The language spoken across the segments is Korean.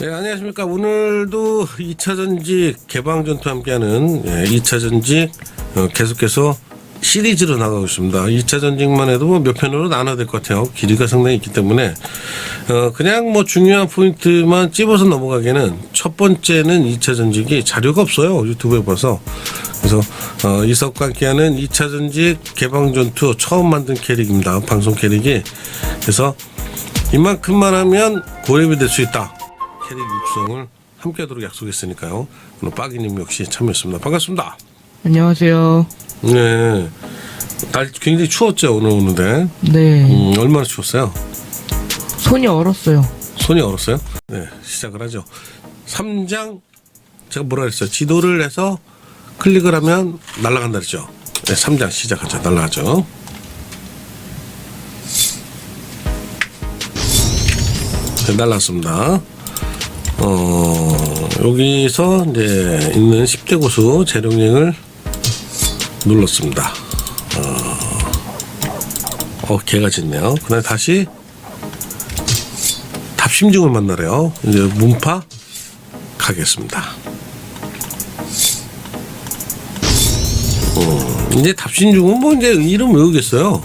네, 안녕하십니까. 오늘도 2차 전직 개방 전투 함께하는 예, 2차 전직 어, 계속해서 시리즈로 나가고 있습니다. 2차 전직만 해도 뭐 몇 편으로 나눠야 될 것 같아요. 길이가 상당히 있기 때문에 어, 그냥 뭐 중요한 포인트만 찝어서 넘어가기에는 첫 번째는 2차 전직이 자료가 없어요. 유튜브에 봐서. 그래서 어, 이석과 함께하는 2차 전직 개방 전투 처음 만든 캐릭입니다. 방송 캐릭이. 그래서 이만큼만 하면 고렙이 될 수 있다. 캐릭 육성을 함께하도록 약속했으니까요. 오늘 빠기님 역시 참여했습니다. 반갑습니다. 안녕하세요. 네. 날 굉장히 추웠죠 오늘 오는데 네. 음, 얼마나 추웠어요? 손이 얼었어요. 손이 얼었어요? 네 시작을 하죠. 3장 제가 뭐라 그랬어요? 지도를 해서 클릭을 하면 날아간다 그랬죠. 네, 3장 시작하죠. 날아가죠. 네, 날라왔습니다. 어, 여기서 이제 있는 10대 고수 재령령을 눌렀습니다. 어, 어 개가 짖네요. 그다음 다시 답심증을 만나래요. 이제 문파 가겠습니다. 어, 이제 답심증은 뭐 이제 이름 외우겠어요.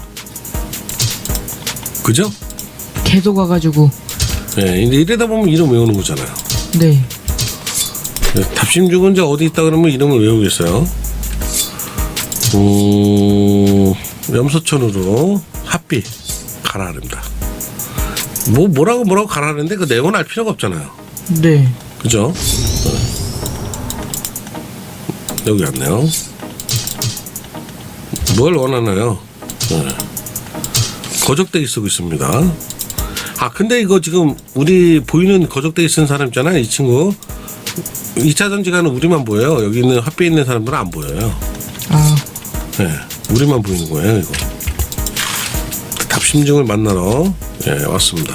그죠? 계속 와가지고. 예, 이제 이러다 보면 이름 외우는 거잖아요. 네. 답심죽은 이제 어디 있다 그러면 이름을 외우겠어요. 음, 염소천으로 합비 가라앉는다. 뭐 뭐라고 뭐라고 가라앉는데 그 내용은 알 필요가 없잖아요. 네. 그죠? 네. 여기 왔네요. 뭘 원하나요? 네. 거적대기 쓰고 있습니다. 아 근데 이거 지금 우리 보이는 거적대기 쓴 사람 있잖아요. 이 친구. 2차 전지가는 우리만 보여요. 여기 있는 합비에 있는 사람들은 안 보여요. 아, 네, 우리만 보이는 거예요, 이거. 답심증을 만나러 예, 왔습니다.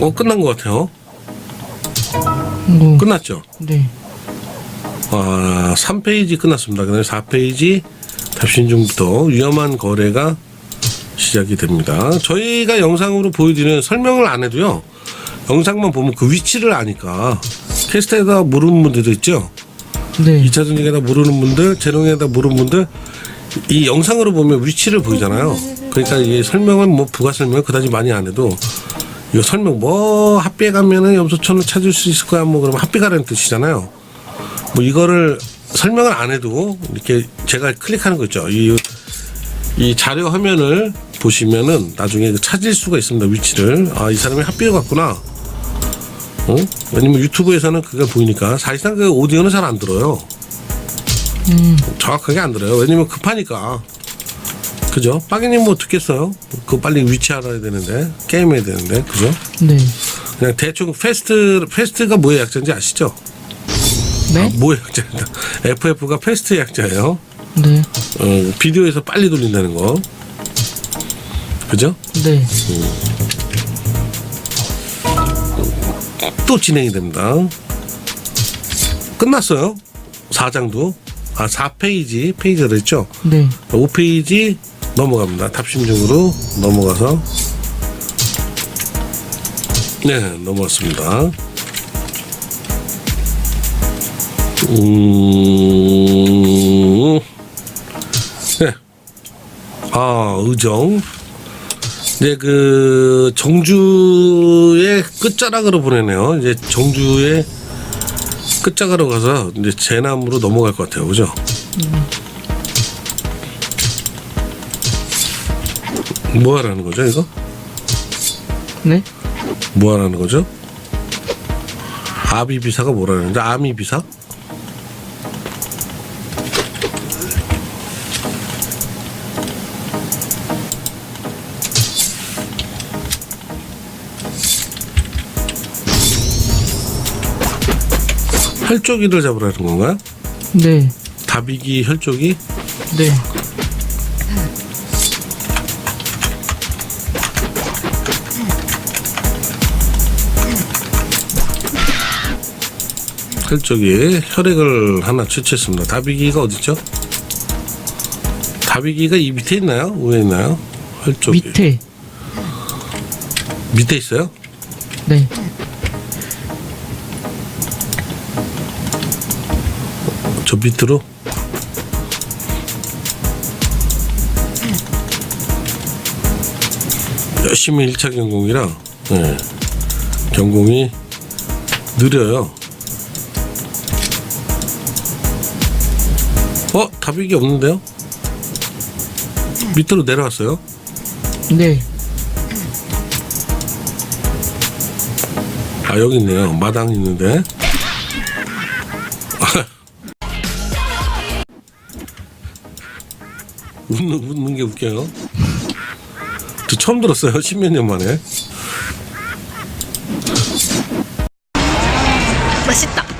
어, 끝난 것 같아요. 뭐. 끝났죠? 네. 아, 3페이지 끝났습니다. 그 다음에 4페이지 답신중부터 위험한 거래가 시작이 됩니다. 저희가 영상으로 보여드리는 설명을 안 해도요. 영상만 보면 그 위치를 아니까 캐스트에다 모르는 분들 있죠. 네. 2차 전직에다 모르는 분들, 재롱에다 모르는 분들 이 영상으로 보면 위치를 보이잖아요. 그러니까 이 설명은 뭐 부가 설명 그다지 많이 안 해도 이거 설명 뭐 합비에 가면은 염소천을 찾을 수 있을 거야 뭐 그러면 합비 가라는 뜻이잖아요. 뭐 이거를 설명을 안 해도 이렇게 제가 클릭하는 거 있죠. 이, 이 자료 화면을 보시면은 나중에 그 찾을 수가 있습니다. 위치를. 아, 이 사람이 합비를 갔구나. 어? 왜냐면 유튜브에서는 그게 보이니까 사실상 그 오디오는 잘 안 들어요. 정확하게 안 들어요. 왜냐면 급하니까. 그죠? 빠기님 뭐 듣겠어요? 그거 빨리 위치 알아야 되는데. 게임해야 되는데. 그죠? 네. 그냥 대충 패스트, 패스트가 뭐의 약자인지 아시죠? 네? 뭐의 약자입니다. FF가 패스트 약자예요. 네. 어, 비디오에서 빨리 돌린다는 거. 그죠? 네. 또 진행이 됩니다. 끝났어요. 4장도. 아, 4페이지, 페이지가 됐죠? 네. 5페이지 넘어갑니다. 답심중으로 넘어가서. 네, 넘어왔습니다. 음, 네. 아, 의정. 이제 그 정주의 끝자락으로 보내네요. 이제 정주의 끝자락으로 가서 이제 제남으로 넘어갈 것 같아요. 그죠? 뭐 하라는 거죠, 이거? 네? 뭐 하라는 거죠? 아비 비사가 뭐라는데? 아미 비사? 혈조기를 잡으라는 건가요? 네. 다비기 혈조기? 네. 혈조기 혈액을 하나 채취했습니다. 다비기가 어디죠? 다비기가 이 밑에 있나요? 위에 있나요? 혈조기 밑에. 밑에 있어요? 네. 밑으로 열심히 1차 경공이라 예, 경공이 느려요. 어? 답이기 없는데요? 밑으로 내려왔어요? 네. 아 여기 있네요. 마당 있는데. 웃는 웃는 게 웃겨요. 저 처음 들었어요. 십몇 년 만에. 맛있다.